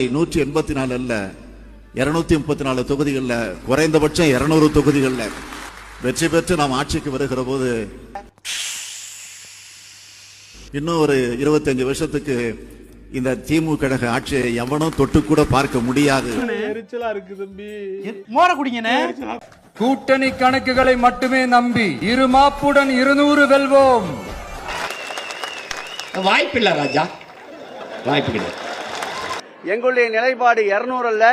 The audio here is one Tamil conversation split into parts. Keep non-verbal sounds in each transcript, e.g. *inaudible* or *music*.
நூற்றி எண்பத்தி நாலு அல்ல இருநூத்தி முப்பத்தி நாலு தொகுதிகள்ல குறைந்தபட்சம் இருநூறு தொகுதிகள்ல வெற்றி பெற்று நாம் ஆட்சிக்கு வருகிற போது இன்னும் ஒரு இருபத்தஞ்சு வருஷத்துக்கு இந்த திமுக கழக ஆட்சியை எவனும் தொட்டு கூட பார்க்க முடியாது. எரிச்சலா இருக்கு தம்பி. மோர குடிங்கண்ணே. கூட்டணி கணக்குகளை மட்டுமே நம்பி இரு மாப்புடன் இருநூறு வெல்வோம். வாய்ப்பில்லை ராஜா. வாய்ப்பு கிடையாது. எங்களுடைய நிலைப்பாடு இருநூறு அல்ல.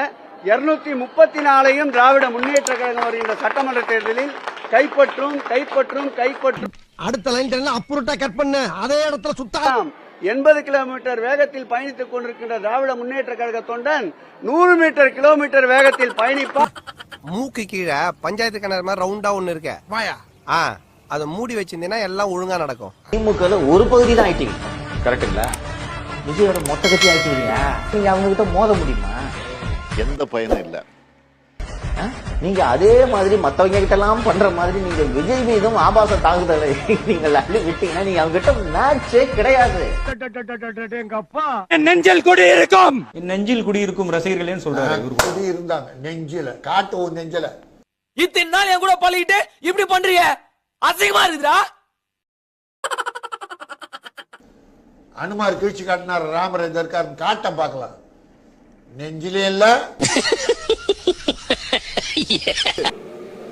இருநூத்தி முப்பத்தி நாலையும் திராவிட முன்னேற்ற கழகம் வருகின்ற சட்டமன்ற தேர்தலில் கைப்பற்றும் கைப்பற்றும் கைப்பற்றும். அடுத்த லைன் அப்புறட்டா கட் பண்ணு. அதே இடத்துல சுத்தா. எண்பது கிலோமீட்டர் வேகத்தில் பயணித்துக் கொண்டிருக்கின்ற திராவிட முன்னேற்ற கழக தொண்டன் நூறு மீட்டர் கிலோமீட்டர் வேகத்தில் பயணிப்பார் மூக்கு கீழே பஞ்சாயத்து கிணறு மாதிரி ரவுண்டா ஒண்ணு இருக்க. வாயா. ஆ அதை மூடி வச்சிருந்தீங்கன்னா எல்லாம் ஒழுங்கா நடக்கும். திமுக ஒரு பகுதி தான் ஆயிட்டீங்க கரெக்டுங்களா விஜயோட மொத்த கட்சி ஆயிட்டீங்க நீங்க அவங்க கிட்ட மோத முடியுமா? எந்த பயனும் இல்லை? நீங்க அதே மாதிரி மத்தவங்க கிட்ட எல்லாம் பண்ற மாதிரி நீங்க விஜய் மீதும் ஆபாச தாக்குதலை *laughs* நீங்க அள்ளி விட்டீங்கன்னா நீங்க அவங்க கிட்ட மேட்சே கிடையாது. எங்க அப்பா நெஞ்சல் கொடி இருக்கும். நெஞ்சில் குடியிருக்கும் ரசிகர்களேன்னு சொல்றாரு இவரு. இருந்தாங்க. நெஞ்சில. காட்டு நெஞ்சில. இத்தனை நாள் என் கூட பழகிட்டு இப்படி பண்றீங்க? அசிங்கமா இருக்குதா அனுமார் கிழிச்சு காட்டினார் ராமர் எங்க இருக்காரு காட்ட பார்க்கலாம். நெஞ்சிலே இல்ல. *laughs*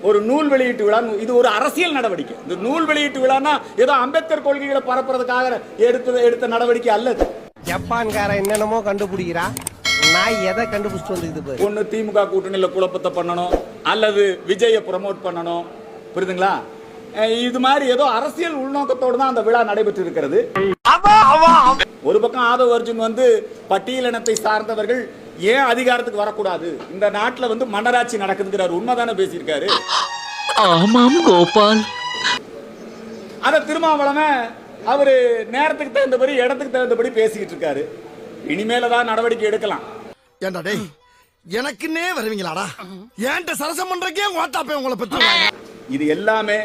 ஒரு நூல் வெளியீட்டு விழா இது ஒரு அரசியல் நடவடிக்கை. இந்த நூல் வெளியீட்டு விழான்னா ஏதோ அம்பேத்கர் கொள்கைகளை பரப்புறதுக்காக எடுத்த எடுத்த நடவடிக்கை அல்லது. ஜப்பான்காரன் என்னென்னமோ கண்டுபிடிக்கிறா. நான் எதை கண்டுபிடிச்சிட்டு வந்துக்குது பாரு. ஒன்னு திமுக கூட்டணியில குழப்பத்தை பண்ணணும் அல்லது விஜயை ப்ரமோட் பண்ணணும். புரியுதுங்களா? இது மாதிரி ஏதோ அரசியல் உள்நோக்கத்தோடு தான் அந்த விழா நடைபெற்று இருக்கிறது ஒரு பக்கம் ஆதவ அர்ஜுன் வந்து பட்டியலினத்தை சார்ந்தவர்கள் ஏன் அதிகாரத்துக்கு வரக்கூடாது? இந்த நாட்டுல வந்து மன்னராட்சி நடக்குதுங்கிறார். உண்மைதானே பேசியிருக்காரு? ஆமாம் கோபால். அத திருமாவளவன் அவரு நேரத்துக்கு தகுந்தபடி இடத்துக்கு தகுந்தபடி பேசிக்கிட்டு இருக்காரு. இனிமேல தான் நடவடிக்கை எடுக்கலாம். ஏண்டா டேய் எனக்குன்னே வருவீங்களாடா? ஏன்ட்ட சரசம் பண்றக்கே ஓட்டாப்பே உங்களை பத்தி இது எல்லாமே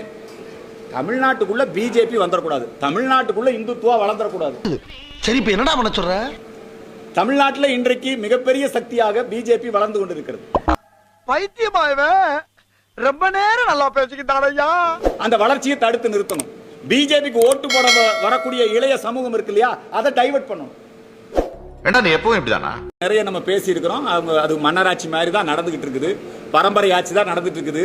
தமிழ்நாட்டுக்குள்ள பிஜேபி வந்துடக்கூடாது தமிழ்நாட்டுக்குள்ள இந்துத்துவா வளர்ந்துடக்கூடாது சரி இப்ப என்னடா பண்ண சொல்ற? தமிழ்நாட்டுல இன்றைக்கு மிகப்பெரிய சக்தியாக பிஜேபி வளர்ந்து கொண்டிருக்கிறது. பைத்தியமாயவே. ரொம்ப நேரம் நல்லா பேசிக்கிட்டான் ஐயா. அந்த வளர்ச்சியை தடுத்து நிறுத்தணும். பிஜேபிக்கு ஓட்டு போட வரக்கூடிய இளைய சமூகம் இருக்கு இல்லையா? அதை டைவர்ட் பண்ணணும். வேண்டா நீ எப்பவும் இப்படிதானா? நிறைய நம்ம பேசி இருக்கிறோம் அவங்க அது மன்னராட்சி மாதிரி தான் நடந்துகிட்டு இருக்குது. பரம்பரை ஆட்சி தான் நடந்துட்டு இருக்குது.